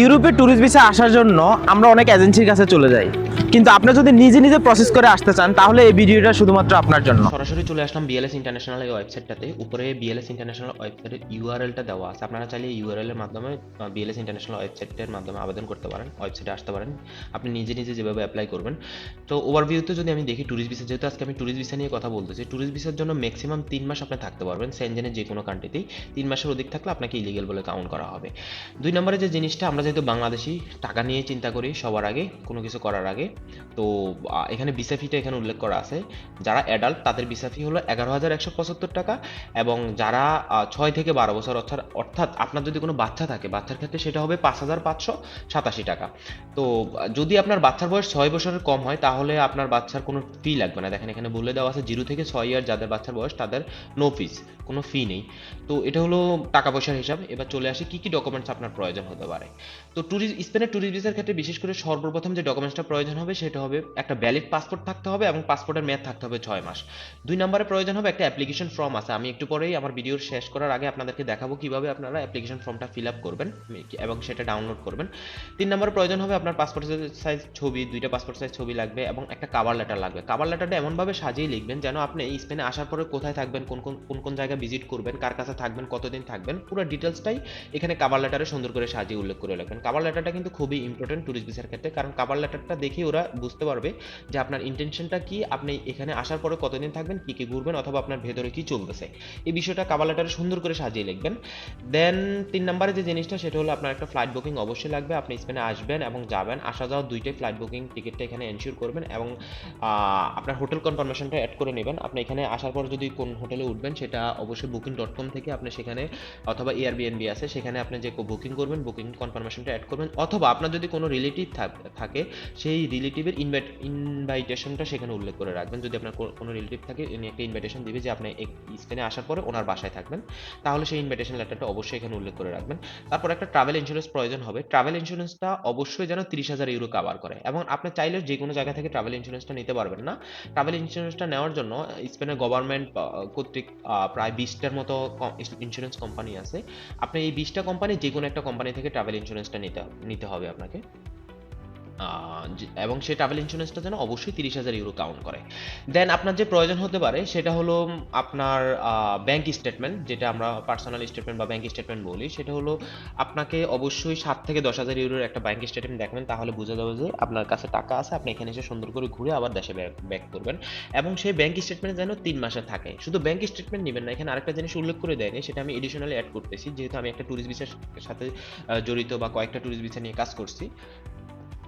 ইউরোপে tourist visa আসার জন্য আমরা অনেক এজেন্সির কাছে চলে যাই। কিন্তু আপনি যদি নিজে নিজে প্রসেস করে আসতে চান, তাহলে এই ভিডিওটা শুধুমাত্র আপনার জন্য। সরাসরি চলে আসলাম বিএলএস ইন্টারন্যাশনাল এই ওয়েবসাইটটাতে উপরে বিএলএস ইন্টারন্যাশনাল ওয়েবসাইটের ইউআরএলটা দেওয়া আছে। আপনারা চাইলে ইউআরএল এর মাধ্যমে বিএলএস ইন্টারন্যাশনাল ওয়েবসাইটের মাধ্যমে আবেদন করতে পারেন ওয়েবসাইটে আসতে পারেন। আপনি নিজে নিজে যেভাবে অ্যাপ্লাই করবেন। তো ওভারভিউতে যদি আমি দেখি ট্যুরিস্ট ভিসা যেহেতু আজকে আমি ট্যুরিস্ট ভিসা নিয়ে কথা বলতেছি ট্যুরিস্ট ভিসার জন্য ম্যাক্সিমাম তিন মাস আপনি থাকতে পারবেন সেনজেনের যে কোনো কান্ট্রিতেই তিন মাসের অধিক থাকলে আপনাকে ইলিগেল বলে কাউন্ট করা হবে। দুই নম্বরে যে জিনিসটা আমরা যেহেতু বাংলাদেশি, টাকা নিয়ে চিন্তা করি সবার আগে, কোনো কিছু করার আগে। তো এখানে ভিসা ফিটা এখানে উল্লেখ করা আছে। যারা অ্যাডাল্ট তাদের ভিসা ফি হলো এগারো হাজার একশো পঁচাত্তর টাকা এবং যারা ছয় থেকে বারো বছর অর্থাৎ অর্থাৎ আপনার যদি কোনো বাচ্চা থাকে, বাচ্চার ক্ষেত্রে সেটা হবে পাঁচ হাজার পাঁচশো সাতাশি টাকা। তো, যদি আপনার বাচ্চার বয়স ছয় বছরের কম হয়, তাহলে আপনার বাচ্চার কোনো ফি লাগবে না। দেখেন, এখানে বলে দেওয়া আছে জিরো থেকে ছয় ইয়ার যাদের বাচ্চার বয়স, তাদের নো ফিস কোনো ফি নেই। তো, এটা হলো টাকা পয়সার হিসাব। এবার চলে আসি, কি কি ডকুমেন্টস আপনার প্রয়োজন হতে পারে? তো ট্যুরিস্ট স্পেনের ট্যুরিস্ট ভিসার ক্ষেত্রে বিশেষ করে সর্বপ্রথম যে ডকুমেন্টসটা প্রয়োজন হবে, সেটা হবে একটা ভ্যালিড পাসপোর্ট থাকতে হবে এবং পাসপোর্টের মেয়াদ থাকতে হবে ছয় মাস। দুই নম্বরে প্রয়োজন হবে একটা অ্যাপ্লিকেশন ফর্ম আছে। আমি একটু পরেই আমার ভিডিওর শেষ করার আগে আপনাদেরকে দেখাবো কীভাবে আপনারা অ্যাপ্লিকেশন ফর্মটা ফিল আপ করবেন এবং সেটা ডাউনলোড করবেন। তিন নম্বরে প্রয়োজন হবে আপনার পাসপোর্ট সাইজ ছবি, দুইটা পাসপোর্ট সাইজ ছবি লাগবে এবং একটা কাভার লেটার লাগবে। কাভার লেটারটা এমনভাবে সাজিয়ে লিখবেন যেন আপনি স্পেনে আসার পরে কোথায় থাকবেন, কোন কোন কোন কোন জায়গায় ভিজিট করবেন, কার কাছে থাকবেন, কতদিন থাকবেন, পুরো ডিটেলসটাই এখানে কাভার লেটারে সুন্দর করে সাজিয়ে উল্লেখ করে রাখবেন কাভার লেটারটা কিন্তু খুবই ইম্পর্টেন্ট ট্যুরিস্ট ভিসার ক্ষেত্রে। কারণ কাভার লেটারটা দেখে ওরা বুঝতে পারবে যে আপনার ইন্টেনশনটা কি, আপনি এখানে আসার পরে কতদিন থাকবেন, কি কি ঘুরবেন, অথবা আপনার ভেতরে কি চলতেছে। এই বিষয়টা কাভার লেটারে সুন্দর করে সাজিয়ে লিখবেন। দেন তিন নম্বরে যে জিনিসটা, সেটা হলো আপনার একটা ফ্লাইট বুকিং অবশ্যই লাগবে। আপনি স্পেনে আসবেন এবং যাবেন, আসা যাওয়া দুইটাই ফ্লাইট বুকিং টিকিটটা এখানে এনশিওর করবেন এবং আপনার হোটেল কনফার্মেশনটা অ্যাড করে নেবেন। আপনি এখানে আসার পর যদি কোন হোটেলে উঠবেন, সেটা অবশ্যই বুকিং ডট কম থেকে আপনি সেখানে অথবা এয়ারবিএনবি আছে, সেখানে আপনি যে বুকিং করবেন বুকিং কনফার্মেশনটা অ্যাড করবেন, অথবা আপনার যদি কোনো রিলেটিভ থাকে সেই রিলেটিভের ইনভাইট ইনভাইটেশনটা সেখানে উল্লেখ করে রাখবেন। যদি আপনার কোনো রিলেটিভ থাকে, উনি একটা ইনভাইটেশন দিবে যে আপনি স্পেনে আসার পরে ওনার বাসায় থাকবেন। তাহলে সেই ইনভাইটেশন লেটারটা অবশ্যই এখানে উল্লেখ করে রাখবেন। তারপর একটা ট্রাভেল ইন্স্যুরেন্স প্রয়োজন হবে। ট্রাভেল ইন্স্যুরেন্সটা অবশ্যই যেন তিরিশ হাজার ইউরো কাভার করে এবং আপনি চাইলে যে কোনো জায়গা থেকে ট্রাভেল ইন্স্যুরেন্সটা নিতে পারবেন না। ট্রাভেল ইন্স্যুরেন্সটা নেওয়ার জন্য স্পেনের গভর্নমেন্ট কর্তৃক প্রায় বিশটার মতো ইন্স্যুরেন্স কোম্পানি আছে। আপনি এই বিশটা কোম্পানি যে কোনো একটা কোম্পানি থেকে ট্রাভেল ইন্স্যুরেন্সটা নিতে নিতে হবে আপনাকে। এবং সেই ট্রাভেল ইন্স্যুরেন্সটা যেন অবশ্যই তিরিশ হাজার ইউরো কাউন্ট করে। দেন আপনার যে প্রয়োজন হতে পারে, সেটা হলো আপনার ব্যাংক স্টেটমেন্ট যেটা আমরা পার্সোনাল স্টেটমেন্ট বা ব্যাংক স্টেটমেন্ট বলি, সেটা হলো আপনাকে অবশ্যই সাত থেকে দশ হাজার ইউরোর একটা ব্যাংক স্টেটমেন্ট দেখবেন, তাহলে বোঝা যাবে যে আপনার কাছে টাকা আছে, আপনি এখানে এসে সুন্দর করে ঘুরে আবার দেশে ব্যাক করবেন। এবং সেই ব্যাংক স্টেটমেন্ট যেন তিন মাসে থাকে। শুধু ব্যাংক স্টেটমেন্ট নেবেন না, এখানে আরেকটা জিনিস উল্লেখ করে দেয়নি, সেটা আমি এডিশনালি অ্যাড করতেছি, যেহেতু আমি একটা ট্যুরিস্ট ভিসার সাথে জড়িত বা কয়েকটা ট্যুরিস্ট ভিসা নিয়ে কাজ করছি।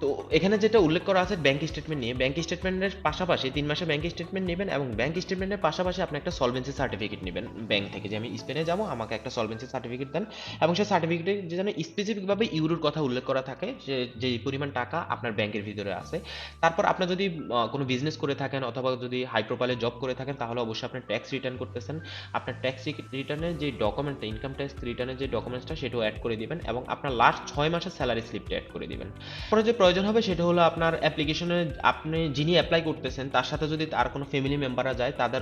তো এখানে যেটা উল্লেখ করা আছে ব্যাংক স্টেটমেন্ট নিয়ে ব্যাংক স্টেটমেন্টের পাশাপাশি তিন মাসে ব্যাংক স্টেটমেন্ট নেবেন এবং ব্যাংক স্টেটমেন্টের পাশাপাশি আপনি একটা সলভেন্সি সার্টিফিকেট নেবেন ব্যাংক থেকে যে আমি স্পেনে যাব, আমাকে একটা সলভেন্সি সার্টিফিকেট দেন এবং সেই সার্টিফিকেটে যে যেন স্পেসিফিকভাবে ইউরোর কথা উল্লেখ করা থাকে যে যে পরিমাণ টাকা আপনার ব্যাংকের ভিতরে আছে। তারপর আপনার যদি কোনো বিজনেস করে থাকেন অথবা যদি হাই প্রোফাইলে জব করে থাকেন, তাহলে অবশ্যই আপনি ট্যাক্স রিটার্ন করতেছেন। আপনার ট্যাক্স রিটার্নের যে ডকুমেন্টটা ইনকাম ট্যাক্স রিটার্নের যে ডকুমেন্টসটা সেটাও অ্যাড করে দিবেন এবং আপনার লাস্ট ছয় মাসের স্যালারি স্লিপটা অ্যাড করে দিবেন। পরে যে প্রয়োজন হবে সেটা হলো আপনার অ্যাপ্লিকেশনে আপনি যিনি অ্যাপ্লাই করতেছেন, তার সাথে যদি তার কোনো ফ্যামিলি মেম্বাররা যায়, তাদের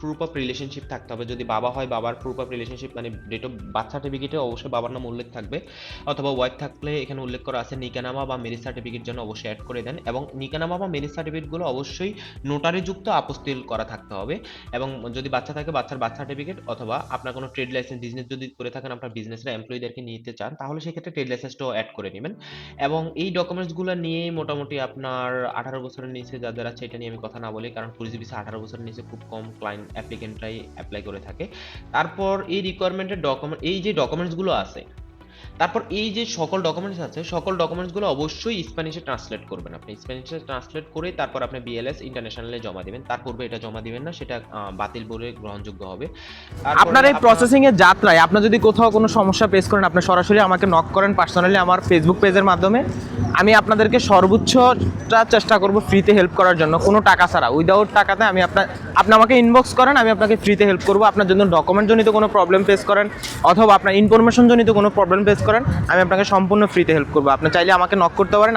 প্রুফ অফ রিলেশনশিপ থাকতে হবে। যদি বাবা হয়, বাবার প্রুফ অফ রিলেশনশিপ মানে ডেট অফ বার্থ সার্টিফিকেটে অবশ্যই বাবার নাম উল্লেখ থাকবে। অথবা ওয়াইফ থাকলে এখানে উল্লেখ করা আছে নিকানামা বা মেরিজ সার্টিফিকেট যেন অবশ্যই অ্যাড করে দেন। এবং নিকানামা বা মেরিজ সার্টিফিকেটগুলো অবশ্যই নোটারি যুক্ত আপস্তিল করা থাকতে হবে। এবং যদি বাচ্চা থাকে, বাচ্চার বার্থ সার্টিফিকেট অথবা আপনার কোনো ট্রেড লাইসেন্স বিজনেস যদি করে থাকেন, আপনার বিজনেসের এমপ্লয়ীদেরকে নিতে চান, তাহলে সেক্ষেত্রে ট্রেড লাইসেন্সটাও অ্যাড করে নেবেন। এবং এই ডকুমেন্টসগুলো নিয়ে মোটামুটি আপনার আঠারো বছরের নিচে যাদের আছে এটা নিয়ে আমি কথা না বলি। কারণ টুরিস্ট ভিসা আঠারো বছরের নিচে খুব কম ক্লায়েন্ট অ্যাপ্লিকেন্টরাই অ্যাপ্লাই করে থাকে। তারপর এই রিকোয়ারমেন্টের ডকুমেন্ট এই যে ডকুমেন্টসগুলো আছে তারপর এই যে সকল ডকুমেন্টস আছে সকল ডকুমেন্টসগুলো অবশ্যই স্প্যানিশে ট্রান্সলেট করবেন আপনি। স্প্যানিশে ট্রান্সলেট করে তারপর আপনি বিএলএস ইন্টারন্যাশনালে জমা দিবেন। তার পূর্বে এটা জমা দিবেন না সেটা বাতিল বলে গ্রহণযোগ্য হবে। আপনার এই প্রসেসিং এর যাত্রায় আপনার যদি কোথাও কোনো সমস্যা ফেস করেন আপনি সরাসরি আমাকে নক করেন পার্সোনালি আমার ফেসবুক পেজের মাধ্যমে। আমি আপনাদেরকে সর্বোচ্চটা চেষ্টা করব ফ্রিতে হেল্প করার জন্য। কোনো টাকা ছাড়া। উইদাউট টাকাতে আমি আপনার আপনি আমাকে ইনবক্স করেন, আমি আপনাকে ফ্রিতে হেল্প করব। আপনার জন্য ডকুমেন্টজনিত কোনো প্রবলেম ফেস করেন, অথবা আপনার ইনফরমেশনজনিত কোনো প্রবলেম ফেস করেন, আমি আপনাকে সম্পূর্ণ ফ্রিতে হেল্প করব। আপনি চাইলে আমাকে নক করতে পারেন।